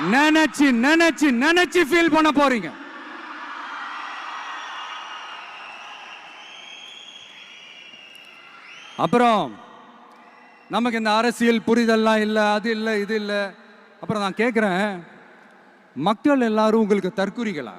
நினைச்சு நினைச்சு நினைச்சு ஃபீல் பண்ண போறீங்க. அப்புறம் நமக்கு இந்த அரசியல் புரிதல்லாம் இல்லை அது இல்லை இது இல்லை. அப்புறம் நான் கேட்குறேன் மக்கள் எல்லாரும் உங்களுக்கு தற்குறிகளா?